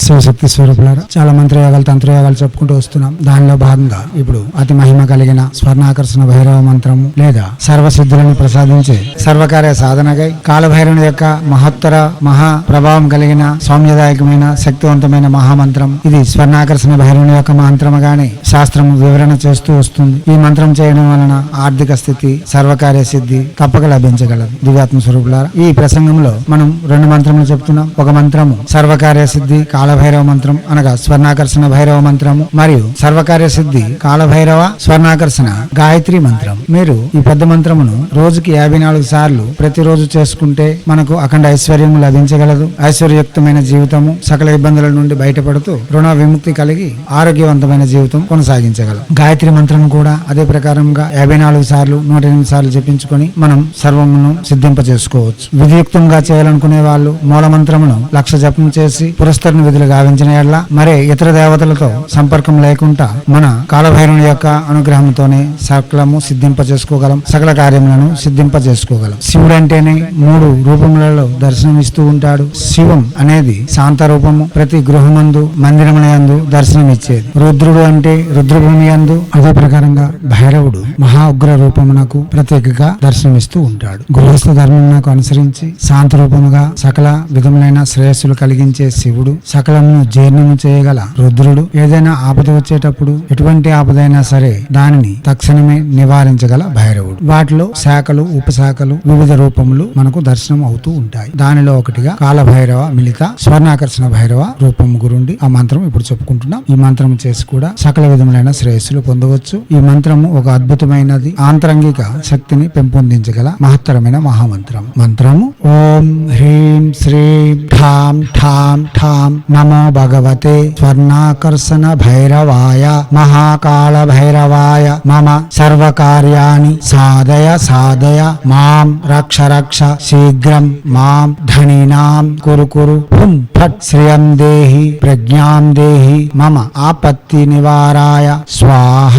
శివశక్తి స్వరూపులారా చాలా మంత్రయోగాలు తంత్రయోగాలు చెప్పుకుంటూ వస్తున్నాం. దానిలో భాగంగా ఇప్పుడు అతి మహిమ కలిగిన స్వర్ణాకర్షణ భైరవ మంత్రము లేదా సర్వసిద్ధులను ప్రసాదించే సర్వకార్య సాధనగై కాలభైరవుని యొక్క మహత్తర మహా ప్రభావం కలిగిన సౌమ్యదాయకమైన శక్తివంతమైన మహామంత్రం. ఇది స్వర్ణాకర్షణ భైరవుని యొక్క మంత్రము గాని శాస్త్రం వివరణ చేస్తూ వస్తుంది. ఈ మంత్రం చేయడం వలన ఆర్థిక స్థితి సర్వకార్య సిద్ధి తప్పక లభించగలదు. దివ్యాత్మ స్వరూపులారా ఈ ప్రసంగంలో మనం రెండు మంత్రములు చెప్తున్నాం. ఒక మంత్రము సర్వకార్య సిద్ధి కాలభైరవ మంత్రం అనగా స్వర్ణాకర్షణ భైరవ మంత్రము మరియు సర్వకార్య సిద్ధి కాలభైరవ స్వర్ణాకర్షణ గాయత్రి మంత్రం. మీరు ఈ పెద్ద మంత్రమును రోజుకి యాభై నాలుగు సార్లు ప్రతిరోజు చేసుకుంటే మనకు అఖండ ఐశ్వర్యం లభించగలదు. ఐశ్వర్యుక్తమైన జీవితము సకల ఇబ్బందుల నుండి బయటపడుతూ రుణ విముక్తి కలిగి ఆరోగ్యవంతమైన జీవితం కొనసాగించగలం. గాయత్రి మంత్రం కూడా అదే ప్రకారంగా యాభై నాలుగు సార్లు నూట ఎనిమిది సార్లు జపించుకొని మనం సర్వమును సిద్ధింప చేసుకోవచ్చు విధియుక్తంగా చేయాలనుకునే వాళ్ళు మూల మంత్రమును లక్ష జపం చేసి పురస్కరణ విధులు గావించిన ఎడ్ల మరే ఇతర దేవతలతో సంపర్కం లేకుండా మన కాలభైరుని యొక్క అనుగ్రహంతోనే సకలము సిద్ధింప చేసుకోగలం సకల కార్యములను సిద్ధింప చేసుకోగలం శివుడు అంటేనే మూడు రూపములలో దర్శనమిస్తూ ఉంటాడు. శివం అనేది శాంత రూపము ప్రతి గృహమందు మందిరములందు దర్శనమిచ్చేది. రుద్రుడు అంటే రుద్రభూమి యందు అదే ప్రకారంగా భైరవుడు మహా ఉగ్ర రూపమునకు ప్రత్యేకగా దర్శనమిస్తూ ఉంటాడు. గృహస్థ ధర్మమునకు అనుసరించి శాంత రూపముగా సకల విధములైన శ్రేయస్సులు కలిగించే శివుడు సకలమును జీర్ణము చేయగల రుద్రుడు. ఏదైనా ఆపద వచ్చేటప్పుడు ఎటువంటి ఆపదైనా సరే దానిని తక్షణమే నివారించగల భైరవుడు. వాటిలో శాఖలు ఉపశాఖలు వివిధ రూపములు మనకు దర్శనం అవుతూ ఉంటాయి. దానిలో ఒకటిగా కాలభైరవ మిళిత మిలిత స్వర్ణాకర్షణ భైరవ రూపం గురుండి ఆ మంత్రం ఇప్పుడు చెప్పుకుంటున్నాం. ఈ మంత్రం చేసి కూడా సకల విధములైన శ్రేయస్సులు పొందవచ్చు. ఈ మంత్రము ఒక అద్భుతమైనది. ఆంతరంగిక శక్తిని పెంపొందించగల మహత్తరమైన మహామంత్రం. మంత్రము ఓం హ్రీం శ్రీం ఠాం ఠాం ఠాం నమో భగవతే స్వర్ణాకర్షణ భైరవాయ మహాకాళ భైరవాయ మమ సర్వకార్యాణి సాధయ సాధయ మాం రక్ష రక్ష శీఘ్రం మాం ధనినాం కురు కురు హుం ఫట్ శ్రియం దేహి ప్రజ్ఞాం దేహి మమ ఆపత్తి నివారాయ స్వాహ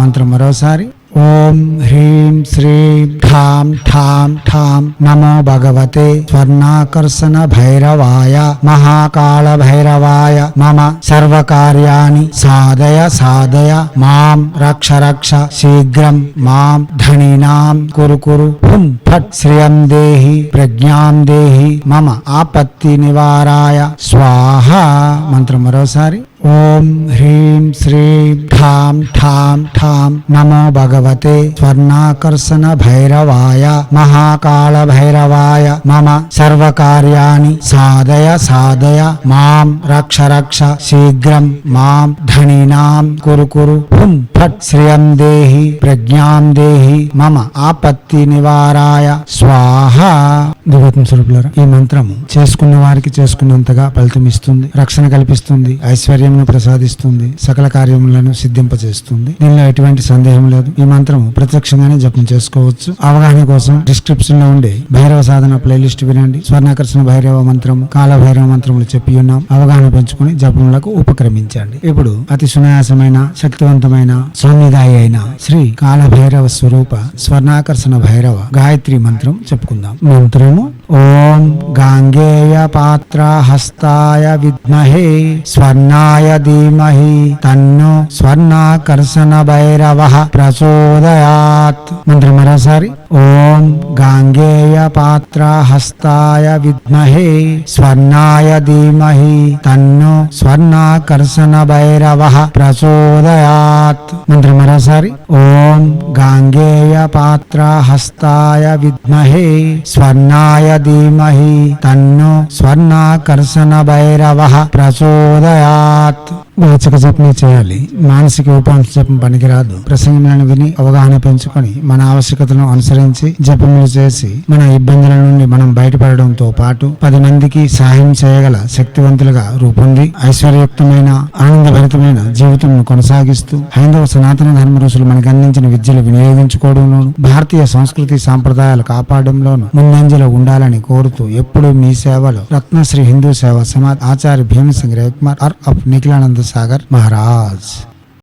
మంత్రం మరోసారి ఓం హ్రీం శ్రీం ఠాం ఠాం ఠాం నమో భగవతే స్వర్ణాకర్షణ భైరవాయ మహాకాళ భైరవాయ మమ సర్వకార్యాణి సాధయ సాధయ మాం రక్ష రక్ష శీఘ్రం మాం ధనినాం కురు కురు హుం ఫట్ శ్రియం దేహి ప్రజ్ఞాం దేహి మమ ఆపత్తి నివారాయ స్వాహ మంత్రం మరోసారి ఓం హ్రీం శ్రీం ఠాం ఠాం ఠాం నమో భగవతే స్వర్ణాకర్షణ భైరవాయ మహాకాళ భైరవాయ మమ సర్వకార్యాణి సాధయ సాధయ మాం రక్ష రక్ష శీఘ్రం మాం ధనినాం కురు కురు హుం ఫట్ శ్రియం దేహి ప్రజ్ఞాం దేహి మమ ఆపత్తి నివారాయ స్వాహ దివ్యత్మ స్వరూపులారా ఈ మంత్రము చేసుకున్న వారికి చేసుకున్నంతగా ఫలితం ఇస్తుంది. రక్షణ కల్పిస్తుంది. ఐశ్వర్యమును ప్రసాదిస్తుంది. సకల కార్యములను సిద్ధింపజేస్తుంది. దీనిలో ఎటువంటి సందేహం లేదు. ఈ మంత్రము ప్రత్యక్షంగానే జపం చేసుకోవచ్చు. అవగాహన కోసం డిస్క్రిప్షన్లో ఉండే భైరవ సాధన ప్లేలిస్ట్ వినండి. స్వర్ణాకర్షణ భైరవ మంత్రము కాల భైరవ మంత్రములు చెప్పి ఉన్నాం. అవగాహన పెంచుకుని జపములకు ఉపక్రమించండి. ఇప్పుడు అతి సునాయాసమైన శక్తివంతమైన స్వామిదాయి అయిన శ్రీ కాల భైరవ స్వరూప స్వర్ణాకర్షణ భైరవ గాయత్రి మంత్రం చెప్పుకుందాం. మంత్రము ఓం గాంగేయ పాత్ర హస్తాయ విద్మహే స్వర్ణాయ ధీమహి తన్నో స్వర్ణాకర్షణ భైరవ ప్రచోదయాత్. మంత్రం మరోసారి. ఓం గాంగేయ పాత్ర హస్తాయ విద్మహే స్వర్ణాయ ధీమహి తన్నో స్వర్ణాకర్షణ భైరవ ప్రచోదయాత్ మంత్రి మరోసారి ఓం గాంగేయ పాత్ర హస్తాయ విద్మహే స్వర్ణాయ ధీమహి తన్నో స్వర్ణాకర్షణ భైరవ ప్రచోదయాత్ వాచక జపమే చేయాలి. మానసిక ఉపాంశ జపం పనికిరాదు. ప్రసంగములను విని అవగాహన పెంచుకొని మన ఆవశ్యకతను అనుసరించి జపములు చేసి మన ఇబ్బందుల నుండి మనం బయటపడడంతో పాటు పది మందికి సహాయం చేయగల శక్తివంతులుగా రూపొంది ఐశ్వర్యుక్తమైన ఆనందభరితమైన జీవితం కొనసాగిస్తూ హైందవ సనాతన ధర్మ ఋషులు మనకు అందించిన విద్యలు వినియోగించుకోవడంలోను భారతీయ సంస్కృతి సాంప్రదాయాలు కాపాడంలోను ముందంజలో ఉండాలని కోరుతూ ఎప్పుడూ మీ సేవలో Ratnashri Hindu Seva Samaj Acharya Bhimsingh Ravikumar are of Nikhilananda Sagar Maharaj.